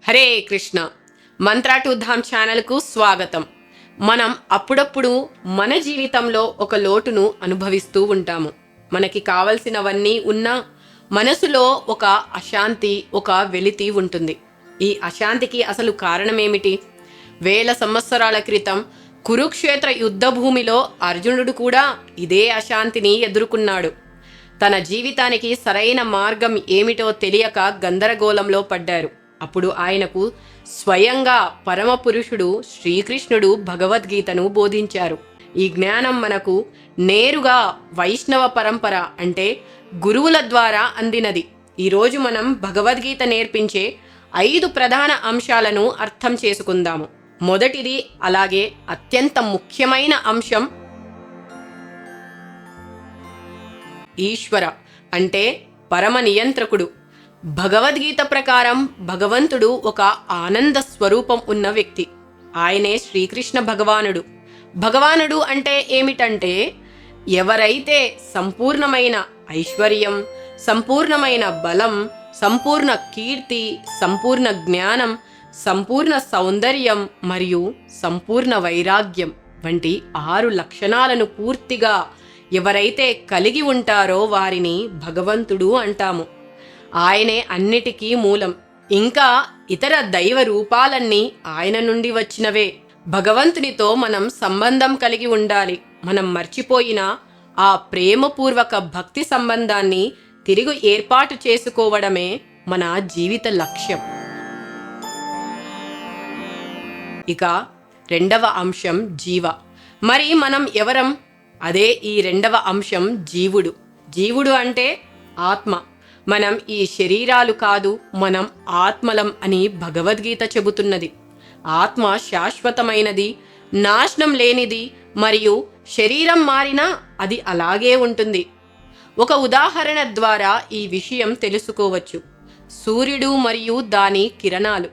Hare Krishna. Mantra to Dham ఛానల్కు స్వాగతం. మనం అప్పుడప్పుడు మన జీవితంలో ఒక లోటును అనుభవిస్తూ ఉంటాము. మనకి కావలసినవన్నీ ఉన్నా మనసులో ఒక అశాంతి ఒక వెలితి ఉంటుంది. ఈ అశాంతికి అసలు కారణమేమిటి? వేల సంవత్సరాల క్రితం కురుక్షేత్ర యుద్ధ భూమిలో అర్జునుడు కూడా ఇదే అశాంతిని ఎదుర్కొన్నాడు. తన జీవితానికి సరైన మార్గం ఏమిటో తెలియక గందరగోళంలో పడ్డారు. అప్పుడు ఆయనకు స్వయంగా పరమపురుషుడు శ్రీకృష్ణుడు భగవద్గీతను బోధించారు. ఈ జ్ఞానం మనకు నేరుగా వైష్ణవ పరంపర అంటే గురువుల ద్వారా అందినది. ఈరోజు మనం భగవద్గీత నేర్పించే ఐదు ప్రధాన అంశాలను అర్థం చేసుకుందాము. మొదటిది అలాగే అత్యంత ముఖ్యమైన అంశం ఈశ్వర అంటే పరమ నియంత్రకుడు. భగవద్గీత ప్రకారం భగవంతుడు ఒక ఆనంద స్వరూపం ఉన్న వ్యక్తి. ఆయనే శ్రీకృష్ణ భగవానుడు. భగవానుడు అంటే ఏమిటంటే ఎవరైతే సంపూర్ణమైన ఐశ్వర్యం సంపూర్ణమైన బలం సంపూర్ణ కీర్తి సంపూర్ణ జ్ఞానం సంపూర్ణ సౌందర్యం మరియు సంపూర్ణ వైరాగ్యం వంటి ఆరు లక్షణాలను పూర్తిగా ఎవరైతే కలిగి ఉంటారో వారిని భగవంతుడు అంటాము. ఆయనే అన్నిటికీ మూలం. ఇంకా ఇతర దైవ రూపాలన్నీ ఆయన నుండి వచ్చినవే. భగవంతునితో మనం సంబంధం కలిగి ఉండాలి. మనం మర్చిపోయిన ఆ ప్రేమపూర్వక భక్తి సంబంధాన్ని తిరిగి ఏర్పాటు చేసుకోవడమే మన జీవిత లక్ష్యం. ఇక రెండవ అంశం జీవ. మరి మనం ఎవరం? అదే ఈ రెండవ అంశం జీవుడు. జీవుడు అంటే ఆత్మ. మనం ఈ శరీరాలు కాదు మనం ఆత్మలం అని భగవద్గీత చెబుతున్నది. ఆత్మ శాశ్వతమైనది నాశనం లేనిది మరియు శరీరం మారినా అది అలాగే ఉంటుంది. ఒక ఉదాహరణ ద్వారా ఈ విషయం తెలుసుకోవచ్చు. సూర్యుడు మరియు దాని కిరణాలు.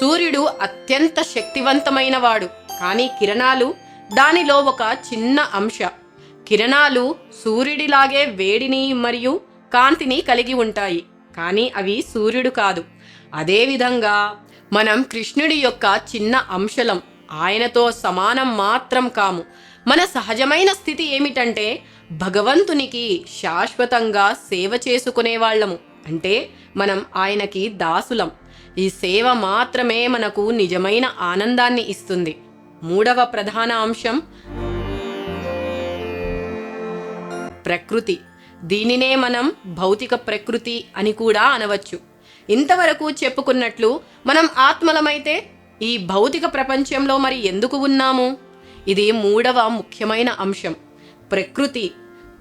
సూర్యుడు అత్యంత శక్తివంతమైనవాడు కానీ కిరణాలు దానిలో ఒక చిన్న అంశ. కిరణాలు సూర్యుడిలాగే వేడిని మరియు కాంతిని కలిగి ఉంటాయి. కానీ అవి సూర్యుడు కాదు. అదేవిధంగా మనం కృష్ణుడి యొక్క చిన్న అంశలం ఆయనతో సమానం మాత్రం కాము. మన సహజమైన స్థితి ఏమిటంటే భగవంతునికి శాశ్వతంగా సేవ చేసుకునే వాళ్ళము. అంటే మనం ఆయనకి దాసులం. ఈ సేవ మాత్రమే మనకు నిజమైన ఆనందాన్ని ఇస్తుంది. మూడవ ప్రధాన అంశం ప్రకృతి. దీనినే మనం భౌతిక ప్రకృతి అని కూడా అనవచ్చు. ఇంతవరకు చెప్పుకున్నట్లు మనం ఆత్మలమైతే ఈ భౌతిక ప్రపంచంలో మరి ఎందుకు ఉన్నాము? ఇది మూడవ ముఖ్యమైన అంశం. ప్రకృతి.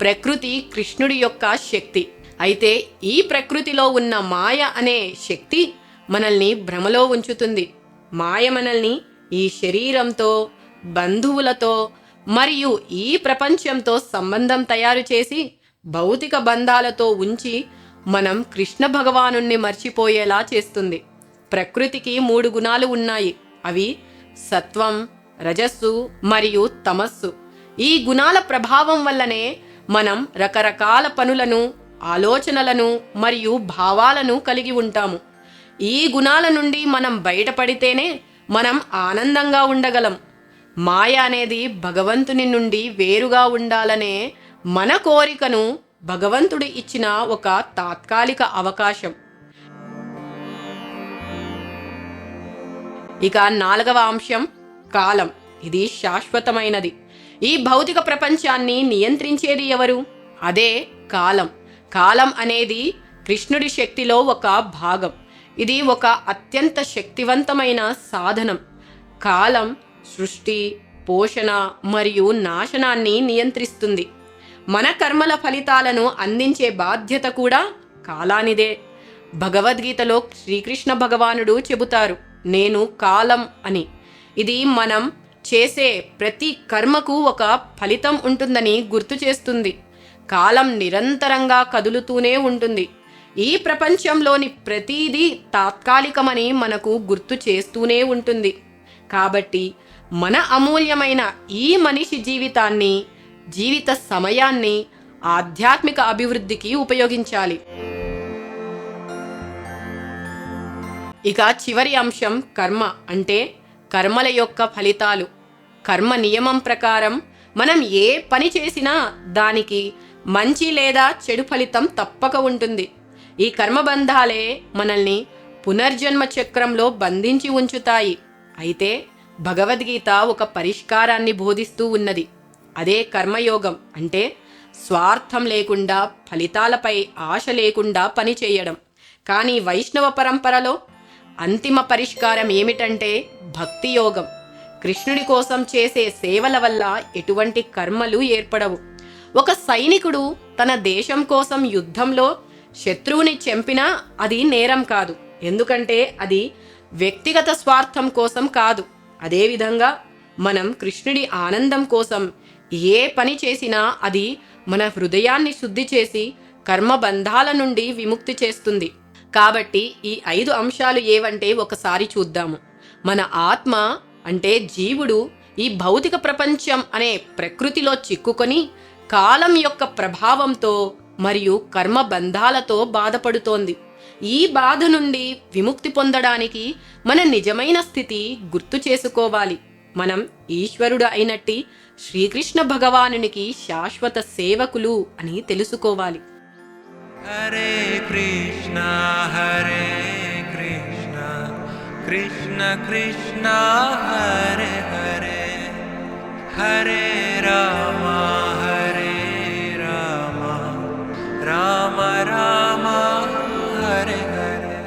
ప్రకృతి కృష్ణుడి యొక్క శక్తి. అయితే ఈ ప్రకృతిలో ఉన్న మాయ అనే శక్తి మనల్ని భ్రమలో ఉంచుతుంది. మాయ మనల్ని ఈ శరీరంతో బంధువులతో మరియు ఈ ప్రపంచంతో సంబంధం తయారు చేసి భౌతిక బంధాలతో ఉంచి మనం కృష్ణ భగవానుణ్ణి మర్చిపోయేలా చేస్తుంది. ప్రకృతికి మూడు గుణాలు ఉన్నాయి. అవి సత్వం రజస్సు మరియు తమస్సు. ఈ గుణాల ప్రభావం వల్లనే మనం రకరకాల పనులను ఆలోచనలను మరియు భావాలను కలిగి ఉంటాము. ఈ గుణాల నుండి మనం బయటపడితేనే మనం ఆనందంగా ఉండగలం. మాయ అనేది భగవంతుని నుండి వేరుగా ఉండాలనే మన కోరికను భగవంతుడు ఇచ్చిన ఒక తాత్కాలిక అవకాశం. ఇక నాలుగవ అంశం కాలం. ఇది శాశ్వతమైనది. ఈ భౌతిక ప్రపంచాన్ని నియంత్రించేది ఎవరు? అదే కాలం. కాలం అనేది కృష్ణుడి శక్తిలో ఒక భాగం. ఇది ఒక అత్యంత శక్తివంతమైన సాధనం. కాలం సృష్టి పోషణ మరియు నాశనాన్ని నియంత్రిస్తుంది. మన కర్మల ఫలితాలను అందించే బాధ్యత కూడా కాలానిదే. భగవద్గీతలో శ్రీకృష్ణ భగవానుడు చెబుతారు నేను కాలం అని. ఇది మనం చేసే ప్రతి కర్మకు ఒక ఫలితం ఉంటుందని గుర్తు చేస్తుంది. కాలం నిరంతరంగా కదులుతూనే ఉంటుంది. ఈ ప్రపంచంలోని ప్రతిదీ తాత్కాలికమని మనకు గుర్తు చేస్తూనే ఉంటుంది. కాబట్టి మన అమూల్యమైన ఈ మనిషి జీవితాన్ని జీవిత సమయాన్ని ఆధ్యాత్మిక అభివృద్ధికి ఉపయోగించాలి. ఇక చివరి అంశం కర్మ అంటే కర్మల యొక్క ఫలితాలు. కర్మ నియమం ప్రకారం మనం ఏ పని చేసినా దానికి మంచి లేదా చెడు ఫలితం తప్పక ఉంటుంది. ఈ కర్మబంధాలే మనల్ని పునర్జన్మ చక్రంలో బంధించి ఉంచుతాయి. అయితే భగవద్గీత ఒక పరిష్కారాన్ని బోధిస్తూ ఉన్నది. అదే కర్మయోగం. అంటే స్వార్థం లేకుండా ఫలితాలపై ఆశ లేకుండా పనిచేయడం కానీ వైష్ణవ పరంపరలో అంతిమ పరిష్కారం ఏమిటంటే భక్తి యోగం. కృష్ణుడి కోసం చేసే సేవల వల్ల ఎటువంటి కర్మలు ఏర్పడవు. ఒక సైనికుడు తన దేశం కోసం యుద్ధంలో శత్రువుని చంపినా అది నేరం కాదు. ఎందుకంటే అది వ్యక్తిగత స్వార్థం కోసం కాదు. అదేవిధంగా మనం కృష్ణుడి ఆనందం కోసం ఏ పని చేసినా అది మన హృదయాన్ని శుద్ధి చేసి కర్మబంధాల నుండి విముక్తి చేస్తుంది. కాబట్టి ఈ ఐదు అంశాలు ఏవంటే ఒకసారి చూద్దాము. మన ఆత్మ అంటే జీవుడు ఈ భౌతిక ప్రపంచం అనే ప్రకృతిలో చిక్కుకొని కాలం యొక్క ప్రభావంతో మరియు కర్మ బంధాలతో బాధపడుతోంది. ఈ బాధ నుండి విముక్తి పొందడానికి మన నిజమైన స్థితి గుర్తు చేసుకోవాలి. మనం ఈశ్వరుడు అయినట్టి శ్రీకృష్ణ భగవానునికి శాశ్వత సేవకులు అని తెలుసుకోవాలి. హరే కృష్ణ హరే కృష్ణ కృష్ణ కృష్ణ హరే హరే హరే రామ హరే రామ రామ రామ హరే హరే.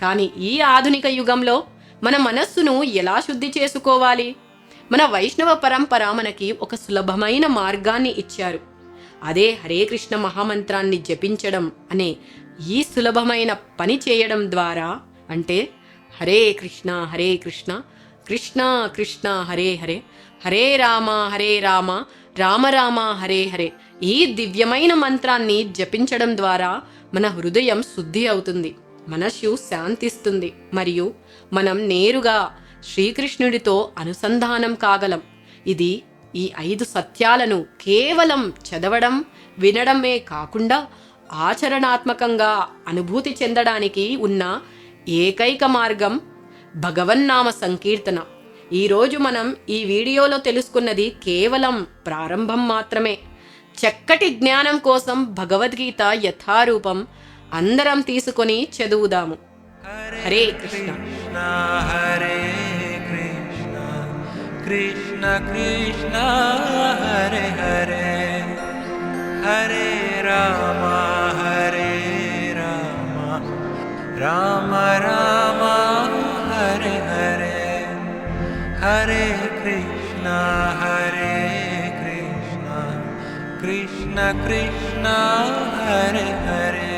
కానీ ఈ ఆధునిక యుగంలో మన మనస్సును ఎలా శుద్ధి చేసుకోవాలి? మన వైష్ణవ పరంపర మనకి ఒక సులభమైన మార్గాన్ని ఇచ్చారు. అదే హరే కృష్ణ మహామంత్రాన్ని జపించడం అనే ఈ సులభమైన పని చేయడం ద్వారా అంటే హరే కృష్ణ హరే కృష్ణ కృష్ణ కృష్ణ హరే హరే హరే రామ హరే రామ రామ రామ హరే హరే ఈ దివ్యమైన మంత్రాన్ని జపించడం ద్వారా మన హృదయం శుద్ధి అవుతుంది. మనస్సు శాంతిస్తుంది. మరియు మనం నేరుగా శ్రీకృష్ణుడితో అనుసంధానం కాగలం. ఇది ఈ ఐదు సత్యాలను కేవలం చదవడం వినడమే కాకుండా ఆచరణాత్మకంగా అనుభూతి చెందడానికి ఉన్న ఏకైక మార్గం భగవన్నామ సంకీర్తన. ఈరోజు మనం ఈ వీడియోలో తెలుసుకున్నది కేవలం ప్రారంభం మాత్రమే. చక్కటి జ్ఞానం కోసం భగవద్గీత యథారూపం అందరం తీసుకొని చదువుదాము. హరే కృష్ణ. హరే కృష్ణ కృష్ణ కృష్ణ హరే హరే. హరే రామ హరే రామ. రామ రామ హరే హరే. హరే కృష్ణ హరే కృష్ణ. కృష్ణ కృష్ణ హరే హరే.